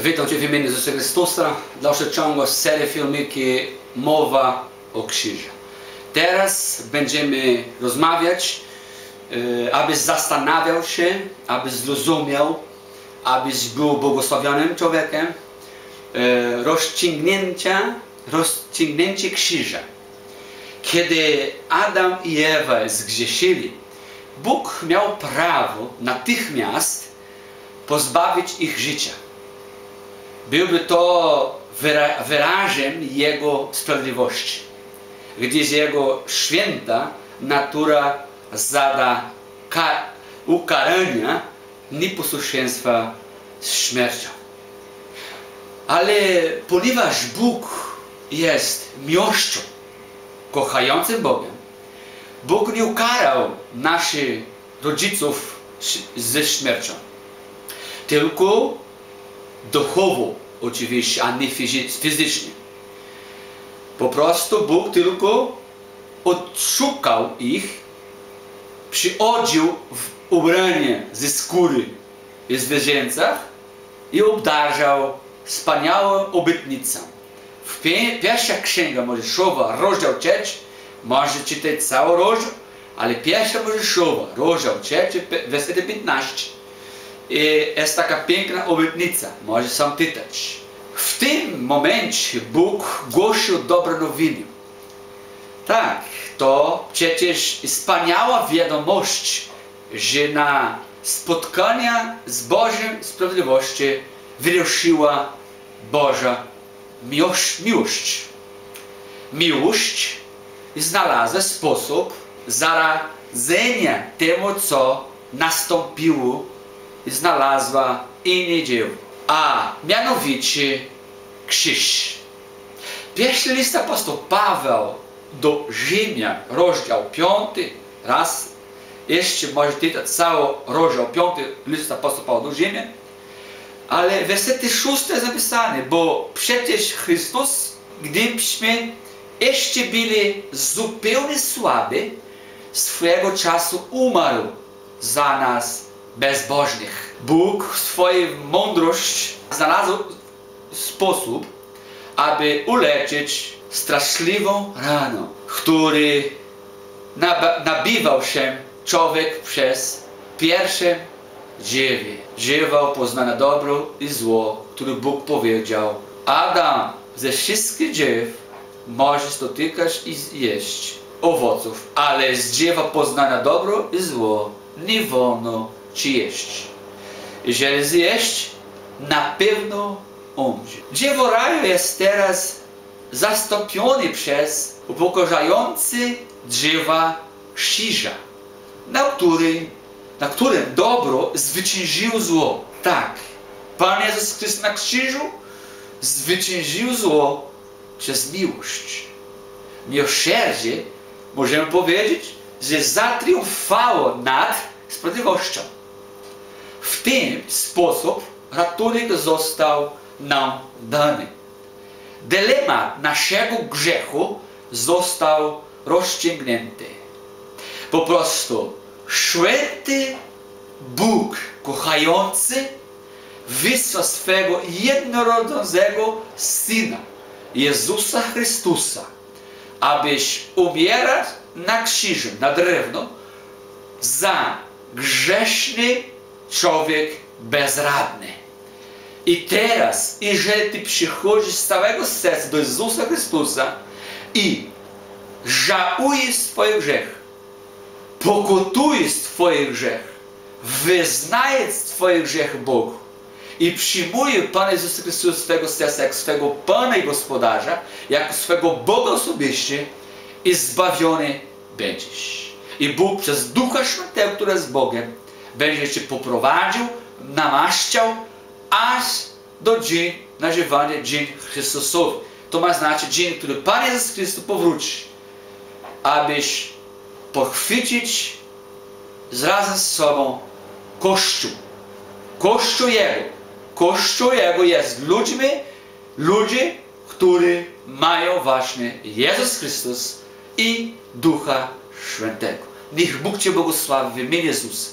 Witam Cię w imieniu Jezusa Chrystusa. Dalsza ciągła serii filmiki Mowa o Krzyżu. Teraz będziemy rozmawiać, e, abyś zastanawiał się, abyś zrozumiał, abyś był błogosławionym człowiekiem. E, rozciągnięcia, rozciągnięcie krzyża. Kiedy Adam i Ewa zgrzeszyli, Bóg miał prawo natychmiast pozbawić ich życia. Byłby to wyra wyrażem Jego sprawiedliwości, gdyż Jego święta natura zada ukarania nieposłuszeństwa śmiercią. Ale ponieważ Bóg jest miłością, kochającym Bogiem, Bóg nie ukarał naszych rodziców ze śmiercią. Tylko duchowo oczywiście, a nie fizycznie. Po prostu Bóg tylko odszukał ich, przyodził w ubranie ze skóry i zwierzęcach i obdarzał wspaniałą obietnicą. W pierwsza księga Mojżeszowa, rozdział 3, może czytać cały rozdział, ale pierwsza Mojżeszowa, rozdział 3, werset 15. Jest taka piękna obietnica, może sam czytać. W tym momencie Bóg głosił dobrą nowinę. Tak, to przecież wspaniała wiadomość, że na spotkania z Bożym Sprawiedliwością wyruszyła Boża miłość. Miłość, miłość znalazła sposób zaradzenia temu, co nastąpiło znalazła inny dzieło, a mianowicie krzyż. Pierwszy list apostoł Paweł do Rzymian, rozdział 5, raz, jeszcze możecie czytać cały rozdział 5 list apostoł Paweł do Rzymian, ale wersety 6 jest zapisane, bo przecież Chrystus, gdybyśmy jeszcze byli zupełnie słabi, swojego czasu umarł za nas bezbożnych. Bóg w swojej mądrości znalazł sposób, aby uleczyć straszliwą raną, który nabiwał się człowiek przez pierwsze dziewię. Dziewa poznane dobro i zło, który Bóg powiedział Adam, ze wszystkich dziew możesz dotykać i jeść owoców, ale z dziewa poznane dobro i zło nie wolno ci jeść. Jeżeli zjeść, na pewno umrze. Dziewo raju jest teraz zastąpiony przez upokorzający drzewa krzyża, na którym, na którym dobro zwyciężyło zło. Tak, Pan Jezus Chrystus na krzyżu zwyciężył zło przez miłość. Miłosierdzie, możemy powiedzieć, że zatriumfało nad sprawiedliwością. Ten sposób ratunek został nam dany. Dylemat naszego grzechu został rozciągnięty. Po prostu święty Bóg kochający wysłał swego jednorodzonego Syna, Jezusa Chrystusa, abyś umierać na krzyżu, na drewno, za grzeszny człowiek bezradny. I teraz, jeżeli ty przychodzisz z całego serca do Jezusa Chrystusa i żałujesz swoich grzech, pokutujesz swoich grzech, wyznajesz swoich grzech Bogu i przyjmujesz Pana Jezusa Chrystusa swego serca jak swego Pana i Gospodarza, jako swego Boga osobiście i zbawiony będziesz. I Bóg przez Ducha Świętego, który jest Bogiem, będzie Cię poprowadził, namaszczał, aż do dzień nazywania Dzień Chrystusowy. To ma znaczyć dzień, który Pan Jezus Chrystus powróci, abyś pochwycić razem z sobą Kościół. Kościół Jego. Kościół Jego jest ludźmi, ludzie, którzy mają właśnie Jezus Chrystus i Ducha Świętego. Niech Bóg Cię błogosławi w imieniu Jezusa.